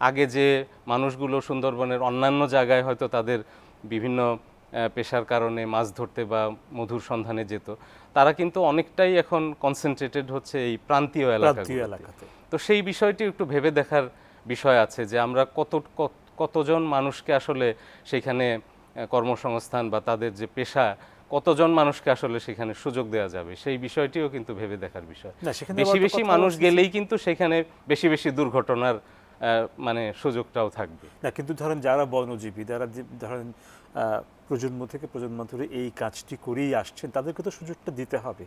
আগে যে মানুষগুলো সুন্দরবনের অন্যান্য জায়গায় হয়তো তাদের বিভিন্ন পেশার কারণে মাছ ধরতে বা মধুর সন্ধানে যেত তারা কিন্তু অনেকটাই এখন কনসেন্ট্রেটেড হচ্ছে এই প্রান্তীয় এলাকা এলাকাতে। তো সেই বিষয়টি একটু ভেবে দেখার বিষয় আছে যে আমরা কত কত- কতজন মানুষকে আসলে সেখানে কর্মসংস্থান বা তাদের যে পেশা কতজন মানুষকে আসলে সেখানে সুযোগ দেওয়া যাবে? সেই বিষয়টিও কিন্তু ভেবে দেখার বিষয়। বেশি বেশি মানুষ গেলেই কিন্তু সেখানে বেশি বেশি দুর্ঘটনার মানে সুযোগটাও থাকবে। না কিন্তু ধরেন যারা বনজীবী যারা ধরেন প্রজন্ম থেকে প্রজন্ম ধরে এই কাজটি করেই আসছেন তাদেরকে তো সুযোগটা দিতে হবে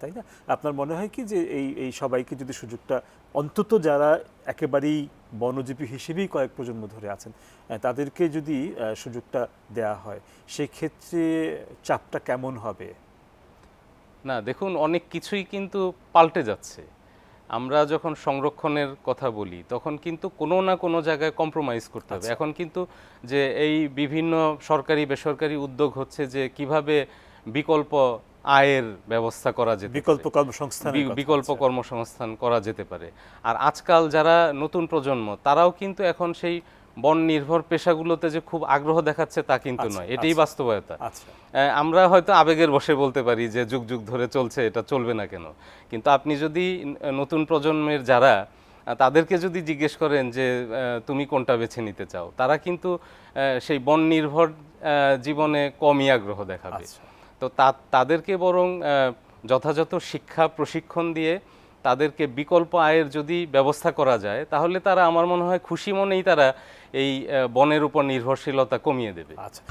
তাই না? আপনার মনে হয় কি যে এই এই সবাইকে যদি সুযোগটা অন্তত যারা একেবারেই বনজীবী হিসেবেই কয়েক প্রজন্ম ধরে আছেন তাদেরকে যদি সুযোগটা দেয়া হয় সেই ক্ষেত্রে চাপটা কেমন হবে? না দেখুন অনেক কিছুই কিন্তু পাল্টে যাচ্ছে। আমরা যখন সংরক্ষণের কথা বলি তখন কিন্তু কোনো না কোনো জায়গায় কম্প্রোমাইজ করতে হবে। এখন কিন্তু যে এই বিভিন্ন সরকারি বেসরকারি উদ্যোগ হচ্ছে যে কীভাবে বিকল্প আয়ের ব্যবস্থা করা যেতে বিকল্প। কর্মসংস্থান বিকল্প কর্মসংস্থান করা যেতে পারে। আর আজকাল যারা নতুন প্রজন্ম তারাও কিন্তু এখন সেই বন নির্ভর পেশাগুলোতে যে খুব আগ্রহ দেখাচ্ছে তা কিন্তু আচ্ছা, নয় এটাই আচ্ছা। বাস্তবতা। আচ্ছা। আমরা হয়তো আবেগের বসে বলতে পারি যে যুগ যুগ ধরে চলছে এটা চলবে না কেন? কিন্তু আপনি যদি নতুন প্রজন্মের যারা তাদেরকে যদি জিজ্ঞেস করেন যে তুমি কোনটা বেছে নিতে চাও? তারা কিন্তু সেই বন নির্ভর জীবনে কমই আগ্রহ দেখাবে। তো তা- তাদেরকে বরং যথাযথ শিক্ষা প্রশিক্ষণ দিয়ে তাদেরকে বিকল্প আয়ের যদি ব্যবস্থা করা যায়, তাহলে তারা আমার মনে হয় খুশি মনেই তারা এই বনের উপর নির্ভরশীলতা কমিয়ে দেবে। আচ্ছা।